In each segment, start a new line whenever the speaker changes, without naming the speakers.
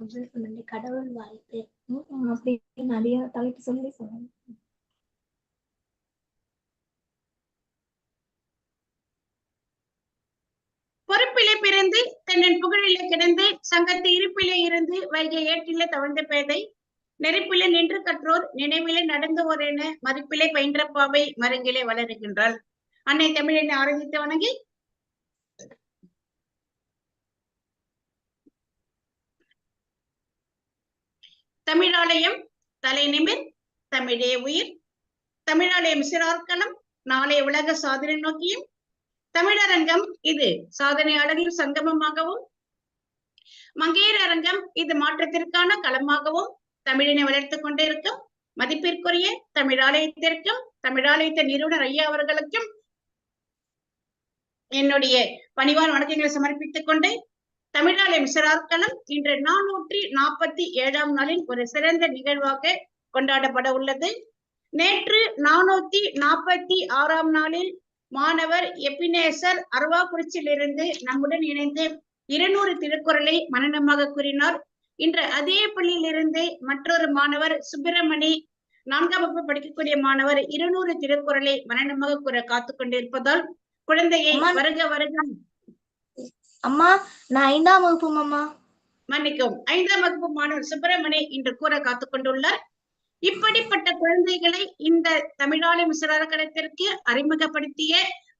அப்படின்னு சொல்லி கடவுள் வாழ்த்து அப்படி நிறைய தலைப்பு சொல்லி சொன்னாங்க பொறுப்பிலே பிறந்து தன்னின் புகழிலே கிடந்து சங்கத்து இருப்பிலே இருந்து வைகை ஏற்றிலே தவழ்ந்த பேதை நெருப்பிலே நின்று கற்றோர் நினைவிலே நடந்தவோர் என மதிப்பிலே பயின்ற பாவை மருங்கிலே வளருகின்றாள் அன்னை தமிழனை ஆரோக்கியத்தை வணங்கி தமிழாலயம் தலைநிமிர் தமிழே உயிர் தமிழாலயம் சிறார்க்கணம் நாளை உலக சாதனை நோக்கியும் தமிழரங்கம் இது சாதனையாளர்கள் சங்கமமாகவும் மங்கையர் அரங்கம் இது மாற்றத்திற்கான களமாகவும் தமிழினை வளர்த்து கொண்டிருக்கும் மதிப்பிற்குரிய தமிழாலயத்திற்கும் தமிழாலயத்த நிறுவனர் ஐயா அவர்களுக்கும் என்னுடைய பணிவான் வணக்கங்களை சமர்ப்பித்துக் கொண்டு தமிழ்நாடு மிசரார்கணம் இன்று நானூற்றி நாற்பத்தி ஏழாம் நாளின் ஒரு சிறந்த நிகழ்வாக கொண்டாடப்பட உள்ளது நேற்று நானூத்தி நாற்பத்தி ஆறாம் நாளில் மாணவர் எபினேசர் அருவாக்குறிச்சியிலிருந்து நம்முடன் இணைந்து இருநூறு திருக்குறளை மனநமாக கூறினார் இன்று அதே பள்ளியிலிருந்து மற்றொரு மாணவர் சுப்பிரமணி நான்காம் வகுப்பு படிக்கக்கூடிய மாணவர் இருநூறு திருக்குறளை மனநமாக கூற காத்துக் கொண்டிருப்பதால் குழந்தையை வருக வருக
அம்மா நான் ஐந்தாம் வகுப்பு அம்மா
மன்னிக்கும் ஐந்தாம் வகுப்பு மாணவர் சுப்பிரமணி இன்று கூற காத்து கொண்டுள்ளார் இப்படிப்பட்ட குழந்தைகளை இந்த தமிழ்நாடு மிசிற அறிமுகப்படுத்திய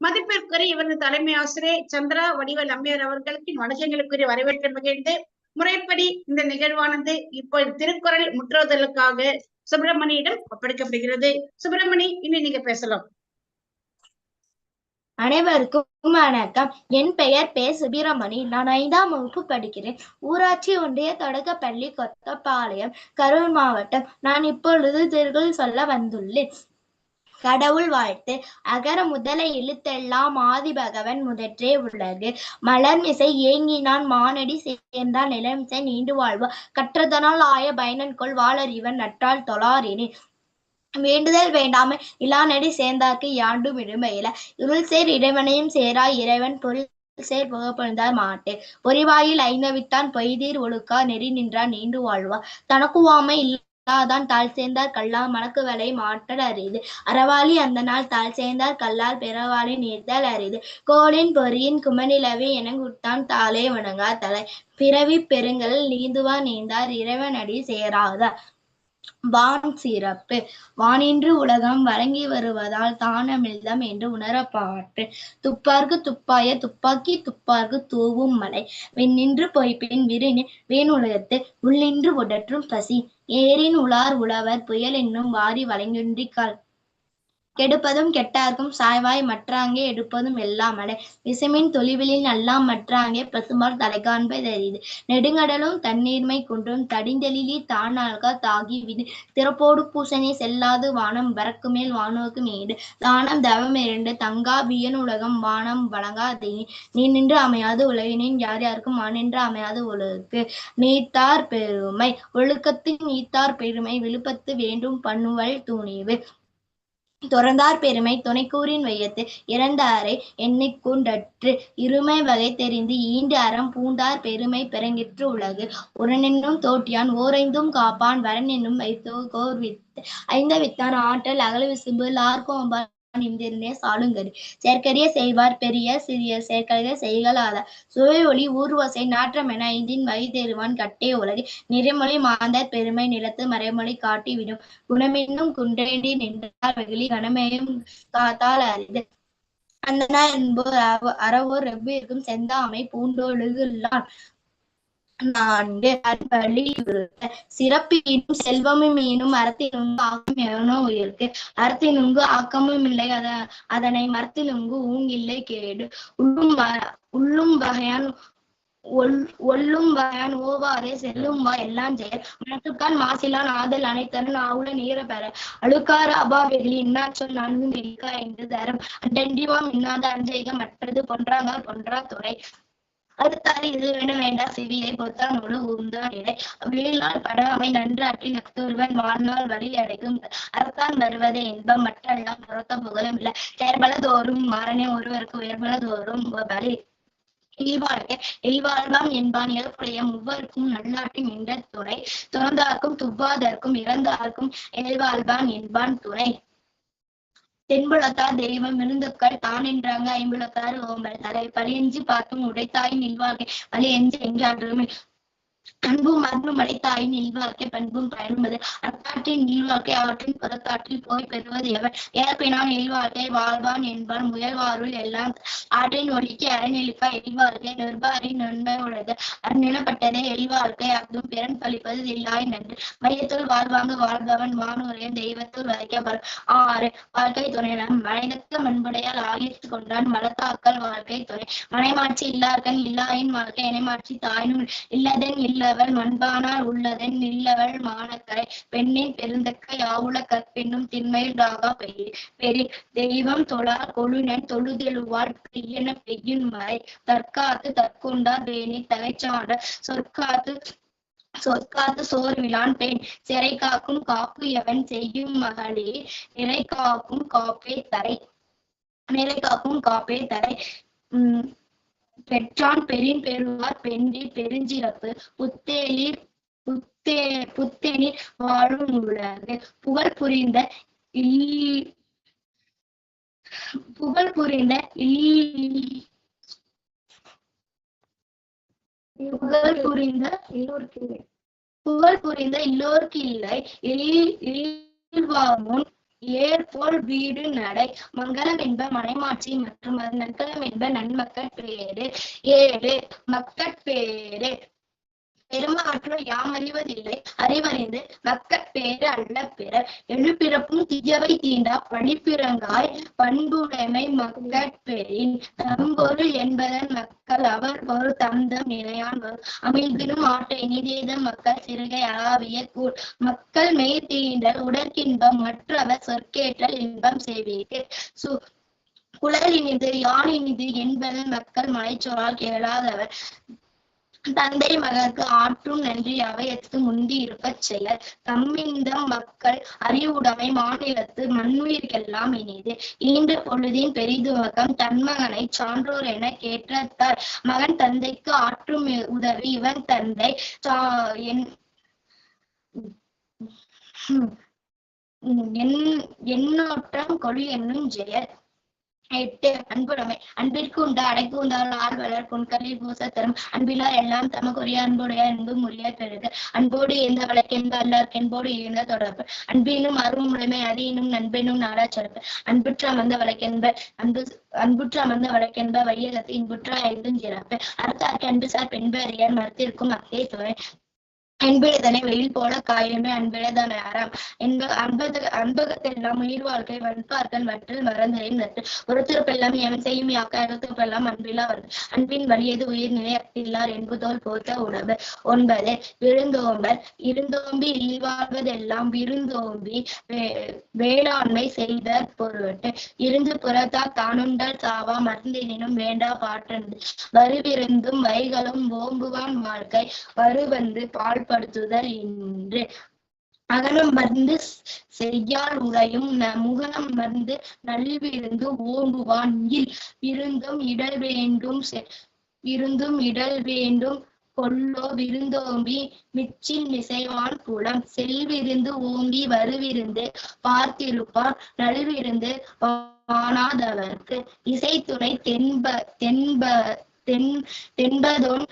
மதிப்பிற்குரிய இவரது தலைமை ஆசிரியர் சந்திரா வடிவல் அம்மையார் அவர்களுக்கு வணக்கங்களுக்குரிய வரவேற்பு மகிழ்ந்து முறைப்படி இந்த நிகழ்வானது இப்போ திருக்குறள் முற்றுவதற்காக சுப்பிரமணியிடம் ஒப்படைக்கப்படுகிறது சுப்பிரமணி இனி நீங்க பேசலாம்
அனைவருக்கும் வணக்கம் என் பெயர் பே சுப்பிரமணி நான் ஐந்தாம் வகுப்பு படிக்கிறேன் ஊராட்சி ஒன்றிய தொடக்கப்பள்ளி கொத்தப்பாளையம் கரூர் மாவட்டம் நான் இப்பொழுது திருகுள் சொல்ல வந்துள்ளேன் கடவுள் வாழ்த்து அகர முதல எழுத்தெல்லாம் பகவன் முதற்றே உலகு மலர்மிசை ஏங்கினான் மானடி சேர்ந்தான் நிலமிசை நீண்டு வாழ்வா கற்றதனால் ஆய கொள் வாழறிவன் நற்றால் தொழாரினேன் வேண்டுதல் வேண்டாமை இலானடி சேர்ந்தாக்கு யாண்டும் இடுமையில இருள் சேர் இறைவனையும் சேரா இறைவன் பொருள் சேர் புகப்பொழுந்தார் மாட்டே பொறிவாயில் ஐந்தவித்தான் பொய்தீர் ஒழுக்கா நெறி நின்றா நீண்டு வாழ்வா தனக்குவாமை இல்லாதான் தாழ் சேர்ந்தார் கல்லா மணக்கு வேலை மாற்றல் அறிது அறவாளி அந்த நாள் தாழ் சேர்ந்தார் கல்லால் பிறவாளி நீர்தல் அறிது கோளின் பொறியின் குமநிலவே எனங்குத்தான் தாளே வணங்கா தலை பிறவி பெருங்கல் நீந்துவா நீந்தார் இறைவனடி சேராதா வான் சிறப்பு வானின்று உலகம் வழங்கி வருவதால் தானமில்லம் என்று உணரப்பாற்று துப்பார்க்கு துப்பாய துப்பாக்கி துப்பார்க்கு தூவும் மலை வெண்ணின்று பொய்ப்பின் விரினின் வீணுலகத்து உள்ளின்று உடற்றும் பசி ஏரின் உலார் உழவர் புயல் என்னும் வாரி வழங்கின்றிக்கால் கெடுப்பதும் கெட்டார்க்கும் சாய்வாய் மற்றாங்கே எடுப்பதும் எல்லாம் அடை விசமின் தொழிலில் எல்லாம் மற்றாங்கே பிரசுமார் தெரியுது நெடுங்கடலும் தண்ணீர்மை குன்றும் தடிந்தலிலே தானாக தாகி விதி திறப்போடு பூசணி செல்லாது வானம் வரக்கு மேல் வானோக்கு மேடு தானம் தவம் இரண்டு தங்கா வியன் உலகம் வானம் வழங்கா தீ நீ நின்று அமையாது உலகினின் யார் யாருக்கும் மானின்று அமையாது உலகுக்கு நீத்தார் பெருமை ஒழுக்கத்தின் நீத்தார் பெருமை விழுப்பத்து வேண்டும் பண்ணுவல் துணிவு துறந்தார் பெருமை துணைக்கூரின் வையத்து இறந்தாரை எண்ணிக்குண்டற்று இருமை வகை தெரிந்து ஈண்டு அறம் பூண்டார் பெருமை பிறங்கிற்று உலகு உரனென்னும் தோட்டியான் ஓரைந்தும் காப்பான் வரன் என்னும் வைத்து கோர்வித்து ஐந்த வித்தான் ஆற்றல் அகல விசும்பு லார்கோம்பான் செயற்கரிய செய்வார் பெரிய சிறிய செயற்கரிய செய்களாத சுவை ஒளி ஊர்வசை நாற்றமென ஐந்தின் வயதெருவான் கட்டே உலகு நிறைமொழி மாந்தர் பெருமை நிலத்து மறைமொழி காட்டிவிடும் குணமென்னும் குன்றேண்டி நின்றார் வெகுளி கனமையும் காத்தால் அறிந்து அந்தனா என்போர் அறவோர் எவ்விற்கும் செந்தாமை பூண்டோழுகுள்ளான் நான்கு சிறப்பினும் செல்வமும் ஈனும் அறத்தினுங்கு ஆக்கம் எவனோ உயிருக்கு அறத்தினுங்கு ஆக்கமும் இல்லை அத அதனை மரத்தினுங்கு ஊங்கில்லை கேடு உள்ளும் உள்ளும் வகையான் ஒல்லும் வயன் ஓவாரே செல்லும் வா எல்லாம் செயல் மனத்துக்கான் மாசிலான் ஆதல் அனைத்தரும் ஆவுல நீர பெற அழுக்கார அபாவெளி இன்னா சொல் நான்கு நெல்லிக்கா என்று தரம் அண்டண்டிவாம் இன்னாத அஞ்சைக மற்றது பொன்றாங்க பொன்றா துறை அதுக்காக இது வேண்டும் வேண்டாம் செவியை பொத்தான் முழு உந்தான் இடை வீழ்நாள் படாமை நன்றாற்றி நக்தூர்வன் வாழ்நாள் வழி அடைக்கும் அரசான் வருவதே இன்பம் மற்றெல்லாம் புறத்த புகழும் இல்லை செயற்பலதோறும் மாறனே ஒருவருக்கு உயர்பலதோறும் பலி இல்வாழ்க இல்வாழ்வாம் என்பான் இழப்புடைய ஒவ்வொருக்கும் நல்லாட்டின் என்ற துணை துறந்தார்க்கும் துப்பாதற்கும் இறந்தார்க்கும் இல்வாழ்வான் என்பான் துணை தென்புலத்தார் தெய்வம் இருந்தப்கள் தான் என்றாங்க ஐம்புலத்தார் ஓம்பல் தலை பழியெஞ்சு பார்த்தும் உடைத்தாய் நின்வார்கள் வலி என்றாலுமே அன்பும் அன்பும் அடைத்தாய் இல்வாழ்க்கை பண்பும் பயன்பது அக்காற்றின் இல்வாழ்க்கை அவற்றின் புறத்தாற்றில் போய் பெறுவது எவர் ஏற்பினான் இல்வாழ்க்கை வாழ்வான் என்பான் முயல்வாருள் எல்லாம் ஆற்றின் ஒளிக்கு அறநெளிப்பா இல்வாழ்க்கை நிர்பாரின் நன்மை உள்ளது அந்நிலப்பட்டதே இல்வாழ்க்கை அதுவும் பிறன் பழிப்பது இல்லாய் நன்று மையத்துள் வாழ்வாங்கு வாழ்பவன் வானூரையும் தெய்வத்துள் வரைக்கப்படும் ஆறு வாழ்க்கை துணையிடம் மனிதத்து மண்புடையால் ஆகித்து கொண்டான் மலத்தாக்கள் வாழ்க்கை துணை மனைமாட்சி இல்லார்கள் இல்லாயின் வாழ்க்கை இணைமாட்சி தாயினும் இல்லதன் இல்லவள் மண்பானார் உள்ளதென் இல்லவள் மானக்கரை பெண்ணின் பெருந்தக்க யாவுல கற்பின்னும் திண்மையில் ராகா பெயில் பெரி தெய்வம் தொழா கொழுநன் தொழுதெழுவார் பெய்யன பெய்யின் மறை தற்காத்து தற்கொண்டா வேணி தகைச்சாண்ட சொற்காத்து சொற்காத்து சோர்விலான் பெண் சிறை காக்கும் காப்பு எவன் செய்யும் மகளே நிறை காக்கும் காப்பே தரை நிறை காக்கும் காப்பே தரை உம் பெற்றான் பெரின் பெருவார் பெண்டி பெருஞ்சிறப்பு புத்தேலி புத்தே புத்தேனி வாழும் உலகு புகழ் புரிந்த புகழ் புரிந்த புகழ் புரிந்த புகழ் புரிந்த இல்லோருக்கு இல்லை முன் ஏற்போல் வீடு நடை மங்களம் என்ப மனைமாட்சி மற்றும் அது என்ப நன்மக்கட் பேரு ஏழு மக்கட் பெருமவற்றுள் யாம் அறிவதில்லை அறிவறிந்து மக்கட் பேறு அல்ல பிறர் எழுப்பிறப்பும் திஜவை தீண்டா பழிப்பிறங்காய் பண்புடைமை மக்கட் பெறின் தம்பொருள் என்பதன் மக்கள் அவர் ஒரு தந்தம் நிலையான் வரும் அமிழ்தினும் ஆற்றை நிதேத மக்கள் சிறுகை ஆவிய கூழ் மக்கள் மெய் தீண்டல் உடற்கின்பம் மற்றவர் சொற்கேற்றல் இன்பம் செய்வீர்கள் சு குழல் இனிது என்பதன் மக்கள் மலைச்சோரால் கேளாதவர் தந்தை மகனுக்கு ஆற்றும் நன்றியாக எடுத்து முந்தி இருக்க செயல் தம்மிந்தம் மக்கள் அறிவுடைமை மாநிலத்து மண்ணுயிர்க்கெல்லாம் இனிது இன்று பொழுதின் பெரிதுவகம் தன்மகனை சான்றோர் என கேட்டத்தார் மகன் தந்தைக்கு ஆற்றும் உதவி இவன் தந்தை என் எண்ணோட்டம் கொழு என்னும் ஜெயர் எட்டு அன்புடைமை அன்பிற்கு உண்டா அடைக்கு உண்டால் ஆள் வளர்க்கும் கல்லில் பூச தரும் அன்பிலா எல்லாம் தமக்குரிய அன்புடைய அன்பு முறைய பெறுக அன்போடு எந்த வழக்கென்ப அல்லாருக்கு என்போடு இருந்த தொடர்பு அன்பினும் அருவமுடைமை அடியினும் நண்பெனும் நாடா சிறப்பு அன்புற்ற அமர்ந்த வழக்கென்ப அன்பு அன்புற்ற அமர்ந்த வழக்கென்ப வையகத்து இன்புற்ற ஐந்தும் சிறப்பு அறுத்தார்க்கு அன்பு சார் பெண்பு அறியார் மறுத்திருக்கும் அத்தே துறை என்பிழைதனை வெயில் போல காயமே அன்பிழைதன் அறம் என்ப அன்பது அன்பகத்தெல்லாம் உயிர் வாழ்க்கை வன்பார்க்கன் வற்றில் மறந்தரை நற்று ஒருத்தருப்பெல்லாம் எவன் செய்யும் யாக்க அகத்தருப்பெல்லாம் அன்பிலா வருது அன்பின் வலியது உயிர் நிலையத்தில்லார் என்பதோல் போத்த உணவு ஒன்பது விழுந்தோம்பல் இருந்தோம்பி இல்வாழ்வதெல்லாம் விருந்தோம்பி வேளாண்மை செய்த பொருட்டு இருந்து புறத்தா தானுண்டல் சாவா மருந்தினும் வேண்டா பாட்டு வருவிருந்தும் வைகளும் ஓம்புவான் வாழ்க்கை வருவந்து பால் வெளிப்படுத்துதல் என்று அகலம் மருந்து செய்யால் உடையும் முகலம் மருந்து நல்விருந்து ஓம்புவான் இல் இருந்தும் இடல் வேண்டும் இருந்தும் இடல் வேண்டும் கொல்லோ விருந்தோம்பி மிச்சின் மிசைவான் குளம் செல்விருந்து ஓம்பி வருவிருந்து பார்த்திருப்பான் நல்விருந்து வானாதவர்க்கு இசைத்துறை தென்ப தென்ப தென் தென்பதோன்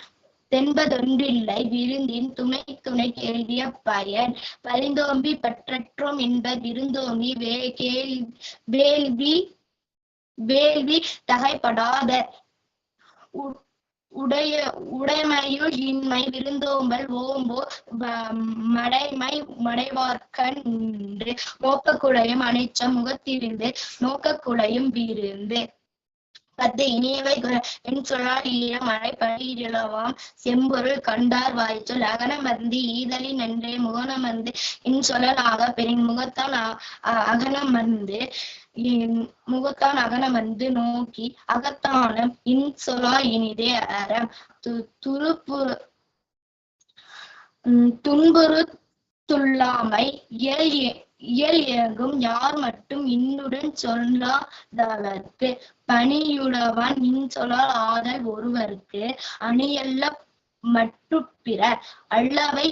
தென்பதொன்றில்லை விருந்தின் துணை துணை கேள்விய பயன் பரிந்தோம்பி பற்றற்றோம் என்பர் விருந்தோம்பி வே கேள் வேள்வி வேள்வி தகைப்படாத உடைய உடைமையு இன்மை விருந்தோம்பல் ஓம்போ மடைமை மடைவார்க்கன் ஓப்பக்குடையும் அனைச்சம் முகத்திருந்து நோக்கக்குடையும் விருந்து பத்து இனியவை சொல்லால் ஈர மழை பழியிடலவாம் செம்பொருள் கண்டார் வாய்ச்சொல் அகனமந்து ஈதலின் நன்றே முகனமந்து இன் சொல்லலாக பெரின் முகத்தான் அகனமந்து முகத்தான் அகனமந்து நோக்கி அகத்தானம் இன் சொலா இனிதே அறம் துருப்பு துன்புறுத்துள்ளாமை இயல் இயல் இயங்கும் யார் மட்டும் இன்னுடன் சொல்லாதவர்க்கு பணியுடவன் இன் சொல்லால் ஆதல் ஒருவருக்கு அணியல்ல பிற அல்லவை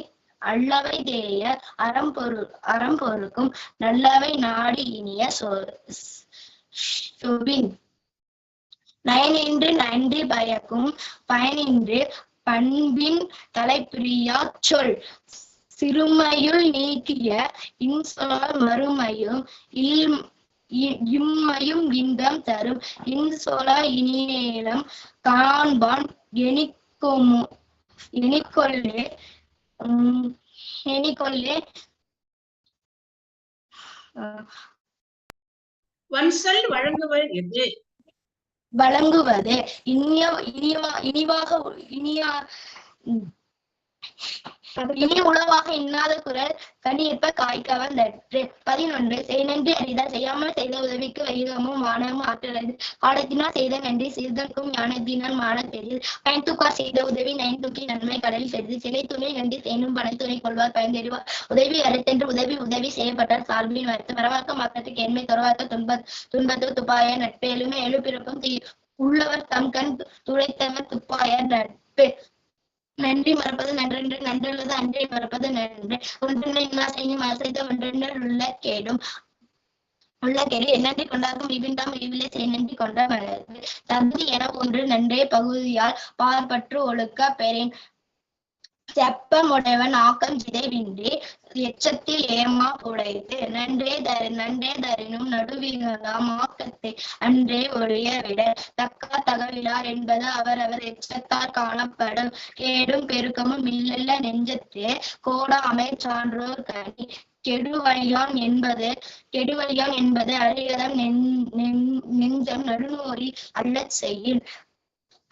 அல்லவை தேய அறம்பொரு அறம்பொருக்கும் நல்லவை நாடு இனிய சொபின் நயனின்று நன்றி பயக்கும் பயனின்று பண்பின் தலைப்பிரியா சொல் சிறுமையுள் நீக்கிய இன்சோழ மறுமையும் இல் இம்மையும் இன்பம் தரும் இன்சோழ இனிநேரம் காண்பான் எனிக்கொமு எனிக்கொள்ளே எனிக்கொள்ளே
வன்சொல் வழங்குவது
வழங்குவது இனிய இனிய இனிவாக இனியா இனி உளவாக இன்னாத குரல் கனியற்ப காய்க்கவந்தற்று பதினொன்று செய் நன்றி அறிதல் செய்யாமல் செய்த உதவிக்கு வைகமும் வானமும் ஆற்றலது ஆடத்தினால் செய்த நன்றி சிறுதற்கும் ஞானத்தினால் மான பெரில் பயன்துக்கார் செய்த உதவி நயன்துக்கி நன்மை கடலில் செய்து சிலை துணை நன்றி செய்யணும் பணத்துணை கொள்வார் பயன்தெறிவார் உதவி அறுத்தென்று உதவி உதவி செய்யப்பட்டார் சார்பின் வைத்து மரவாக்க மக்களுக்கு எண்மை தொடர்வாக்க துன்ப துன்பத்து துப்பாய நட்பு எழுமே எழுப்பிறப்பும் உள்ளவர் தம் கண் துளைத்தவர் துப்பாய நட்பு நன்றி மறப்பது நன்றென்று நன்றுள்ளது அன்றை மறப்பது நன்று ஒன்றினை இன்னா செய்யும் அரசைத்த ஒன்றென்று உள்ள கேடும் உள்ள கேடு என்னன்றி கொண்டாக்கும் இவ்விண்டாம் இவிலே செய் நன்றி கொண்ட மனது தகுதி என ஒன்று நன்றே பகுதியால் பார்பற்று ஒழுக்க பெறேன் செப்பமுடையவன் ஆக்கம் சிதைவின்றி எச்சத்தில் ஏமா உடைத்து நன்றே தரு நன்றே தரினும் நடுவீங்களாம் ஆக்கத்தை அன்றே ஒழிய விட தக்கா தகவிலார் என்பது அவரவர் எச்சத்தால் காணப்படும் கேடும் பெருக்கமும் இல்லல்ல நெஞ்சத்து கோட அமைச்சான்றோர் கனி கெடுவழியான் என்பது கெடுவழியான் என்பது அறியதம் நெஞ்சம் நடுநோரி அல்ல செய்யும்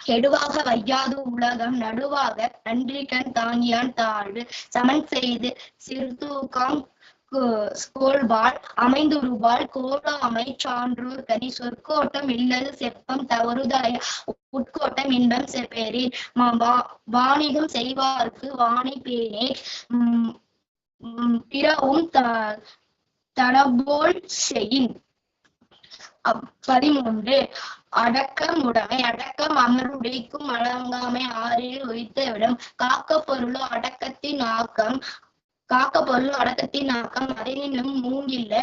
கெடுவாக வையாது உலகம் நடுவாக நன்றி கண் தாங்கியான் தாழ்வு சமன் செய்து சிறுதூக்காம் கோல்பால் அமைந்துருபால் கோடாமை சான்றோர் கனி சொற்கோட்டம் இல்லது செப்பம் தவறுதாய உட்கோட்டம் இன்பம் செப்பேரி வாணிகம் செய்வார்க்கு வாணி பேனே பிறவும் தடபோல் செயின் பதிமூன்று அடக்கம் உடமை அடக்கம் அமருடைக்கும் அடங்காமை ஆறில் உய்த்தவிடும் காக்க பொருளோ அடக்கத்தின் ஆக்கம் காக்க பொருள் அடக்கத்தின் ஆக்கம் அதனினும் மூங்கில்ல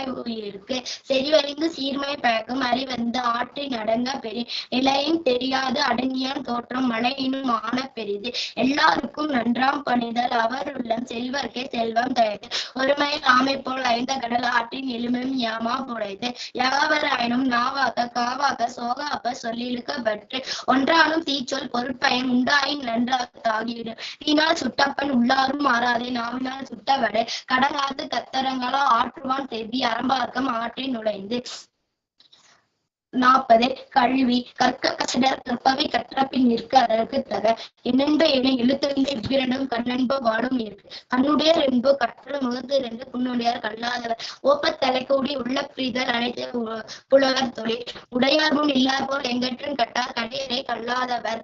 இருக்கு செறிவழிந்து சீர்மை பழக்கம் அறிவந்து ஆற்றி நடங்க பெரி நிலையும் தெரியாது அடங்கியான் தோற்றம் மழையினும் ஆன பெரிது எல்லாருக்கும் நன்றாம் பணிதல் அவர் உள்ளம் செல்வர்க்கே செல்வம் தயது ஒருமையில் ஆமை போல் ஐந்த கடல் ஆற்றின் எளிமையும் ஏமா புடைத்து யாவராயினும் நாவாக்க காவாக்க சோகாக்க சொல்லிழுக்கப்பட்டு ஒன்றாலும் தீச்சொல் பொருட்பயன் உண்டாயின் நன்றாக தாகிவிடும் தீனால் சுட்டப்பன் உள்ளாரும் மாறாதே நாவினால் சுட்ட கடவடை கடலாந்து கத்தரங்களா ஆற்றுவான் தேவி அரம்பாக்கம் ஆற்றில் நுழைந்து நாற்பது கழுவி கற்க கசிடர் கற்பவை கற்றப்பின் நிற்க அதற்கு தக இணந்த என எழுத்தறிந்த இவ்விரண்டும் கண்ணன்ப வாடும் இருக்கு கண்ணுடைய என்போ கற்ற முகத்து ரெண்டு புண்ணுடையார் கல்லாதவர் ஓப்பத்தலை கூடி உள்ள பிரிதல் அனைத்து புலவர் தொழில் உடையார் முன் இல்லாதோர் எங்கற்றும் கட்டார் கடையரை கல்லாதவர்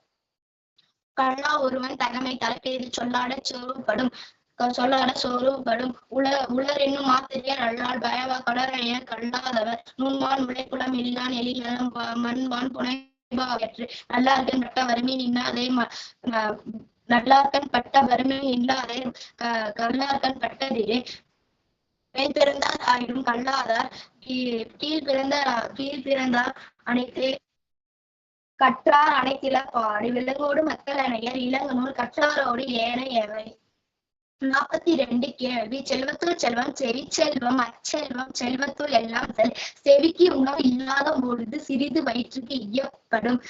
கல்லா ஒருவன் தலைமை தலைப்பேறி சொல்லாட சோறுபடும் சொல்லாட சோறுபடும் உல உலர் என்னும் மாத்திரியர் அல்லால் பயவா கலரைய கல்லாதவர் நுண்வான் முளைக்குளம் இல்லான் எலிநலம் மண்வான் புனைபாவற்று நல்லார்கள் பட்ட வறுமை நின்னாதே நல்லார்கள் பட்ட வறுமை இல்லாதே கல்லார்கள் பட்டதிலே மேல் பிறந்தார் ஆயினும் கல்லாதார் கீழ் பிறந்த கீழ் பிறந்தார் அனைத்து கற்றார் அனைத்தில பாடு விலங்கோடு மக்கள் அணையர் இளங்கனூர் கற்றாரோடு ஏன எவை நாற்பத்தி ரெண்டு கேள்வி செல்வத்துள் செல்வம் செவி செல்வம் அச்செல்வம் செல்வத்துள் எல்லாம் செல் செவிக்கு உணவு இல்லாத பொழுது சிறிது வயிற்றுக்கு இயப்படும்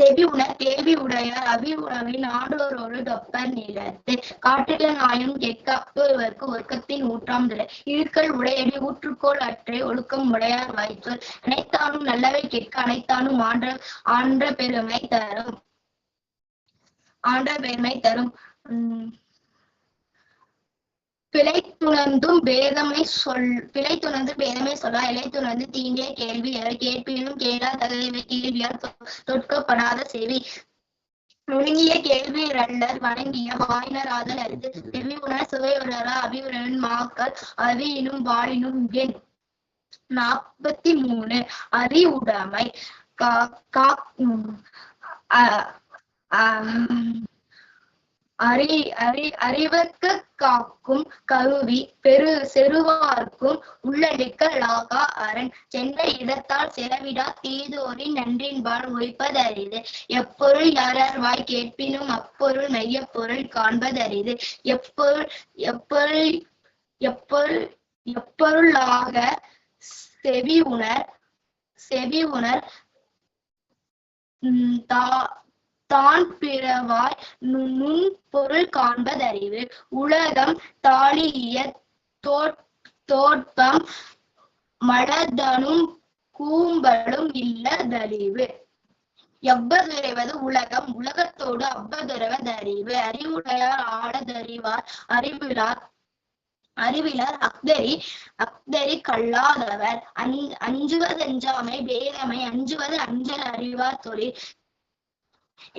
செவியுண தேவி உடைய அவி உணவின் ஆண்டோர் ஒரு தொப்பர் நிலத்து காட்டில நாயும் கேட்காப்பவர்க்கு ஒர்க்கத்தின் ஊற்றாம் இழுக்கள் உடையடி ஊற்றுக்கோள் அற்றை ஒழுக்கம் உடையார் வாய்ச்சொல் அனைத்தானும் நல்லவை கேட்க அனைத்தானும் ஆண்ட ஆண்ட பெருமை தரும் ஆண்ட பெருமை தரும் உம் பிழைத்துணர்ந்தும் பேதமை சொல் பிழைத்துணர்ந்து பேதமை சொல்லா இலைத்துணர்ந்து தீண்டிய கேள்வி அவர் கேட்பினும் கேளா தகவை கேள்வியால் தொட்கப்படாத செவி நுணுங்கிய கேள்வி ரண்டர் வணங்கிய வாயினர் ஆதல் அறிந்து செவி உணர் சுவை உணரா அபிவுணரின் மாக்கள் அவியினும் வாயினும் எண் நாற்பத்தி மூணு அறி உடைமை கா அறி அறி அறிவற்க காக்கும் கருவி பெரு செருவார்க்கும் உள்ளடிக்க லாகா அரண் சென்ற இடத்தால் செலவிடா தீதோரின் நன்றின்பால் ஒழிப்பதரிது எப்பொருள் யாரார் வாய் கேட்பினும் அப்பொருள் காண்பது காண்பதரிது எப்பொருள் எப்பொருள் எப்பொருள் எப்பொருளாக செவி உணர் செவி உணர் தா தான் பிறவாய் நுண் பொருள் காண்பதறிவு உலகம் தாளிய தோற்பம் மலதனும் கூம்பலும் இல்லதறிவு எவ்வதறிவது உலகம் உலகத்தோடு அவ்வதுறவதறிவு அறிவுடையார் ஆடதறிவார் அறிவிலார் அறிவிலர் அக்தரி அக்தரி கல்லாதவர் அஞ்சுவதெஞ்சாமை பேதமை அஞ்சுவது அஞ்சல் அறிவார் தொழில்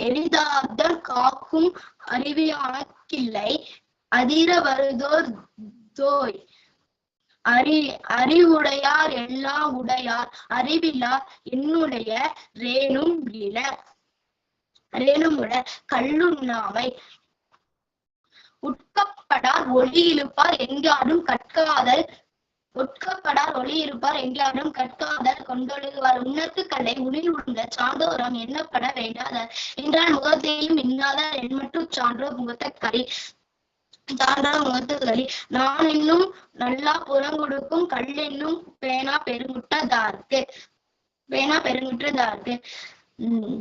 எளிதார்தல் காக்கும் அறிவியாக்கில்லை அதிர வருதோர் தோய் அறி அறிவுடையார் எல்லா உடையார் அறிவிலா என்னுடைய ரேணும் இல ரேணுமுட கல்லுண்ணாமை உட்கப்படார் ஒளி இழுப்பார் எங்காடும் கற்காதல் ஒட்கப்படார் இருப்பார் எங்கேயாரும் கற்காதல் கொண்டொழுகுவார் உன்னத்துக்களை உளில் உண்ட சான்றோரம் எண்ணப்பட வேண்டாதார் என்றால் முகத்தையும் இன்னாதார் எண்மற்றும் சான்றோ முகத்தக்கறி சான்றால் முகத்துக்களி நான் என்னும் நல்லா புறங்கொடுக்கும் கல் என்னும் பேனா பெருங்குற்றதார்க்கு பேனா பெருங்குற்றதார்க்கு உம்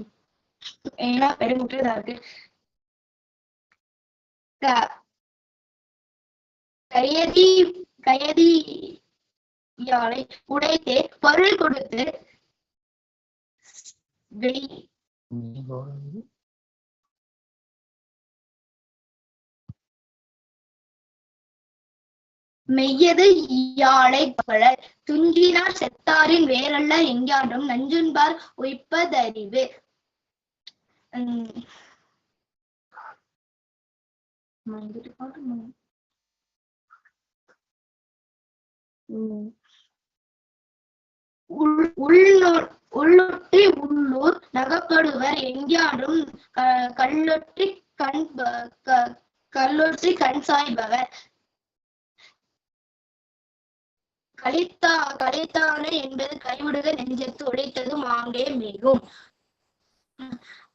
பேனா பெருங்குற்றதார்க்கு கையதி கையதி யாழை உடைத்தே பொருள் கொடுத்து மெய்யது யாழை பலர் துஞ்சினார் செத்தாரின் வேறல்ல எங்கேயாண்டும் நஞ்சுன்பார் உய்ப்பதறிவு உம் உள்ளொட்டி உள்ளூர் நகப்படுவர் எங்கேயாரும் கல்லொட்டி கண் கல்லொற்றி கண் சாய்பவர் கழித்தா கழித்தானே என்பது கைவிடுக நெஞ்சத்து உழைத்தது மாங்கே மிகும்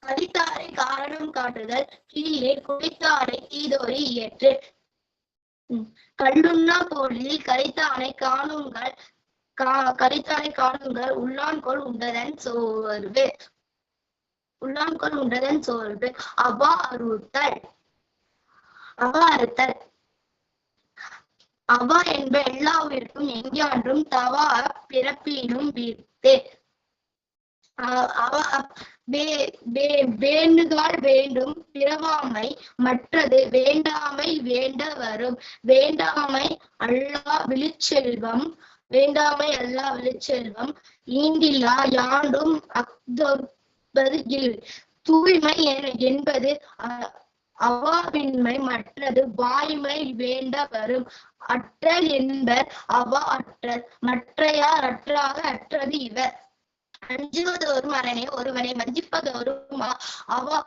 கழித்தாரை காரணம் காட்டுதல் கீழே குளித்தாரை தீதோரி இயற்று கல்லுண்ணா பொருளில் கழித்தானை காணுங்கள் கா கரித்தாரை காணுங்கள் உள்ளான்கோள் உண்டதன் சோர்வு உள்ளான்கோள் உண்டதன் சோர்வு அவா அறுத்தல் அவா அறுத்தல் அவா என்ப எல்லா உயிர்க்கும் எங்கான்றும் தவா பிறப்பிலும் வீர்த்து வேண்டுகால் வேண்டும் பிறவாமை மற்றது வேண்டாமை வேண்ட வரும் வேண்டாமை அல்லா விழிச்செல்வம் வேண்டாமை அல்லா வெளிச்செல்வம் ஈண்டில்லா யாண்டும் அக்தொற்பது தூய்மை என்பது அவாவின்மை மற்றது வாய்மை வேண்ட வரும் அற்றல் என்பர் அவா அற்றல் மற்றையார் அற்றாக அற்றது இவர் அஞ்சுவதோறும் அரணை ஒருவனை வஞ்சிப்பதோறும் அவா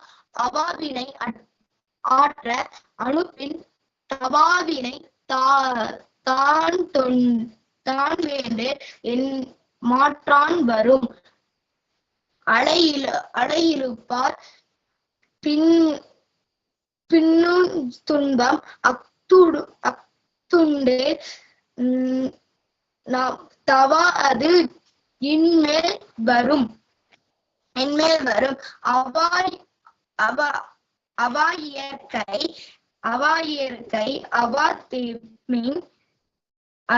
அவாவினை ஆற்ற அனுப்பின் தவாவினை தா தான் தொன் தான் வேண்டு என் மாற்றான் வரும் அலையில் அலையிருப்பார் பின் பின்னும் துன்பம் அக்துடு அத்துண்டே நாம் தவா அது இன்மேல் வரும் என்மேல் வரும் அவாய் அவா அவா இயற்கை அவா இயற்கை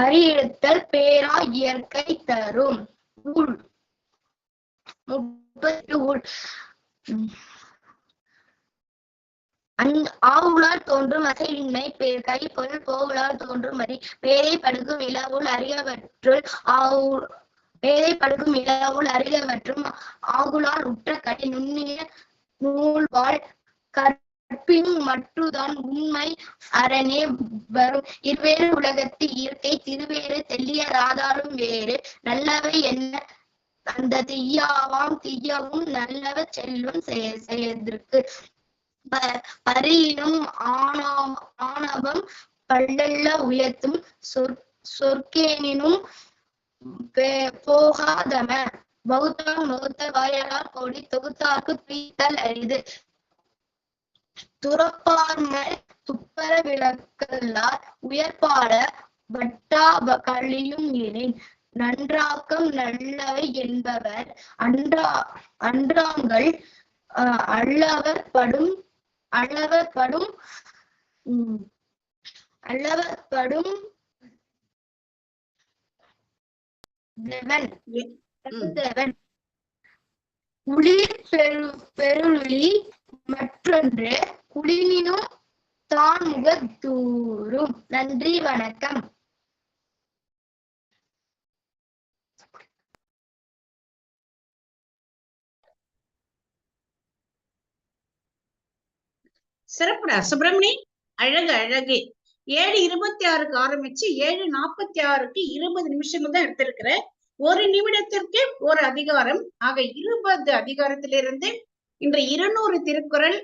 அறியெடுத்தல் பேரா இயற்கை தரும் உள் முப்பத்தி உள் ஆவுலால் தோன்றும் அசையின்மை கைப்பொருள் கோவுளால் தோன்றும் மதி பேரை படுக்கும் இளவுள் அறியவற்றுள் ஆவு பேரை படுக்கும் இளவுள் அறியவற்றும் ஆகுலால் உற்ற கட்டி நுண்ணிய நூல்வாள் கற் கற்பின் மற்றுதான் உண்மை அரணே வரும் இருவேறு உலகத்து இயற்கை திருவேறு தெல்லிய ராதாரும் வேறு நல்லவை என்ன அந்த தீயாவாம் தீயவும் நல்லவ செல்லும் செய்திருக்கு பரியினும் ஆனா ஆணவம் பல்லல்ல உயர்த்தும் சொற் சொற்கேனினும் போகாதம பௌத்தம் பௌத்த வாயலால் கோடி தொகுத்தாக்கு பீத்தல் அரிது துறப்பார்மர் துப்பர விளக்கல்லார் உயர்பாட வட்டா கழியும் எனேன் நன்றாக்கம் நல்லவை என்பவர் அன்றா அன்றாங்கள் அல்லவர் படும் அல்லவர் படும் அல்லவர் படும் தேவன் தேவன் உளிர் பெரு பெருளி மற்றொன்று குளிரினும் தூரும் நன்றி வணக்கம்
சிறப்புடா சுப்பிரமணி அழகு அழகு ஏழு இருபத்தி ஆறுக்கு ஆரம்பிச்சு ஏழு நாற்பத்தி ஆறுக்கு இருபது நிமிஷங்கள் தான் ஒரு நிமிடத்திற்கு ஒரு அதிகாரம் இருபது அதிகாரத்திலிருந்து இன்று இருநூறு திருக்குறள்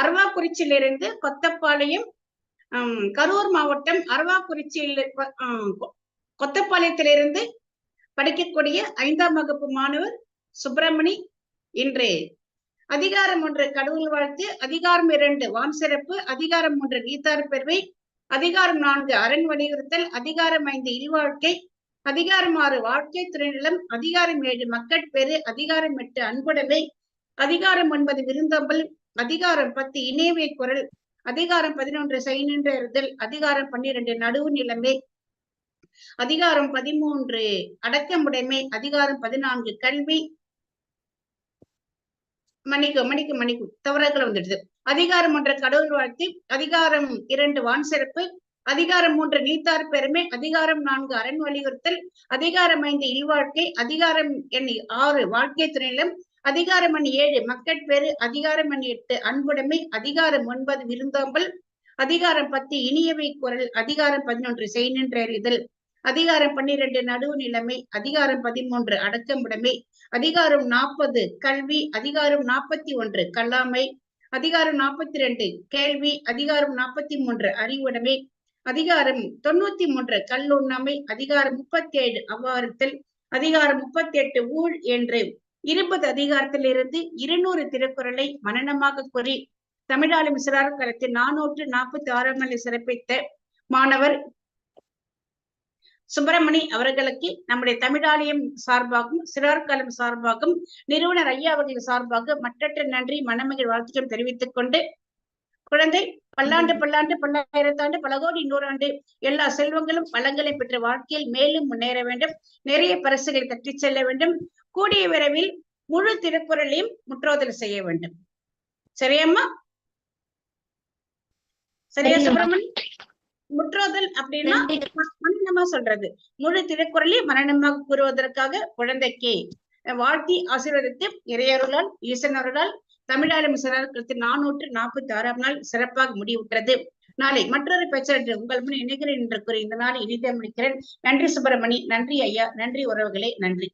அரவாக்குறிச்சியிலிருந்து கொத்தப்பாளையம் கரூர் மாவட்டம் அரவாக்குறிச்சியில் கொத்தப்பாளையத்திலிருந்து படிக்கக்கூடிய ஐந்தாம் வகுப்பு மாணவர் சுப்பிரமணி இன்று அதிகாரம் ஒன்று கடவுள் வாழ்த்து அதிகாரம் இரண்டு வான் சிறப்பு அதிகாரம் ஒன்று நீத்தார் பெருவை அதிகாரம் நான்கு அரண் வலியுறுத்தல் அதிகாரம் ஐந்து இல்வாழ்க்கை அதிகாரம் ஆறு வாழ்க்கை துறைநிலம் அதிகாரம் ஏழு மக்கட்பேறு அதிகாரம் எட்டு அன்புடைமை அதிகாரம் ஒன்பது விருந்தம்பல் அதிகாரம் பத்து இணையவை குரல் அதிகாரம் பதினொன்று சைனின்ற இருதல் அதிகாரம் பன்னிரண்டு நடுவு நிலைமை அதிகாரம் பதிமூன்று அடக்கமுடைமை அதிகாரம் பதினான்கு கல்வி மணிக்கு மணிக்கு மணிக்கு தவறுகள் வந்துடுது அதிகாரம் ஒன்று கடவுள் வாழ்த்து அதிகாரம் இரண்டு வான் சிறப்பு அதிகாரம் மூன்று நீத்தார் பெருமை அதிகாரம் நான்கு அரண் வலியுறுத்தல் அதிகாரம் ஐந்து இல்வாழ்க்கை அதிகாரம் எண்ணி ஆறு வாழ்க்கை துணையிலும் அதிகாரம் எண் ஏழு மக்கட்பேறு அதிகாரம் எண் எட்டு அன்புடைமை அதிகாரம் ஒன்பது விருந்தாம்பல் அதிகாரம் பத்து இனியவை குரல் அதிகாரம் பதினொன்று செய் நின்றேர் அதிகாரம் பன்னிரண்டு நடுவு நிலைமை அதிகாரம் பதிமூன்று அடக்கமுடைமை அதிகாரம் நாற்பது கல்வி அதிகாரம் நாற்பத்தி ஒன்று கல்லாமை அதிகாரம் நாற்பத்தி ரெண்டு கேள்வி அதிகாரம் நாற்பத்தி மூன்று அறிவுடைமை அதிகாரம் தொண்ணூத்தி மூன்று கல்லுண்ணாமை அதிகாரம் முப்பத்தி ஏழு அவ்வாறு அதிகாரம் முப்பத்தி எட்டு ஊழ் என்று இருபது அதிகாரத்திலிருந்து இருநூறு திருக்குறளை மனநமாக கூறி தமிழாளி மிசிறார் கருத்து நானூற்று நாற்பத்தி ஆறாம் நிலை சிறப்பித்த மாணவர் சுப்பிரமணி அவர்களுக்கு நம்முடைய தமிழாலயம் சார்பாகவும் சிறார்காலம் சார்பாகவும் நிறுவனர் ஐயா அவர்கள் சார்பாக மற்றற்ற நன்றி மனமகிழ் வாழ்த்துக்கள் தெரிவித்துக் கொண்டு குழந்தை பல்லாண்டு பல்லாண்டு பல்லாயிரத்தாண்டு பல கோடி நூறாண்டு எல்லா செல்வங்களும் பழங்களை பெற்ற வாழ்க்கையில் மேலும் முன்னேற வேண்டும் நிறைய பரிசுகளை தட்டி செல்ல வேண்டும் கூடிய விரைவில் முழு திருக்குறளையும் முற்றோதல் செய்ய வேண்டும் சரியாம்மா சரியா சுப்பிரமணியன் முற்றோதல் அப்படின்னா மனநமா சொல்றது முழு திருக்குறளை மரணமாக கூறுவதற்காக குழந்தைக்கு வாழ்த்தி ஆசீர்வதித்து இறையருளால் ஈசனருளால் தமிழாளம் விசாரணைக்கு நானூற்று நாற்பத்தி ஆறாம் நாள் சிறப்பாக முடிவுற்றது நாளை மற்றொரு பிரச்சனை உங்கள் முன் இணைகிறேன் என்று கூறி இந்த நாளை இனிதே முடிக்கிறேன் நன்றி சுப்பிரமணி நன்றி ஐயா நன்றி உறவுகளே நன்றி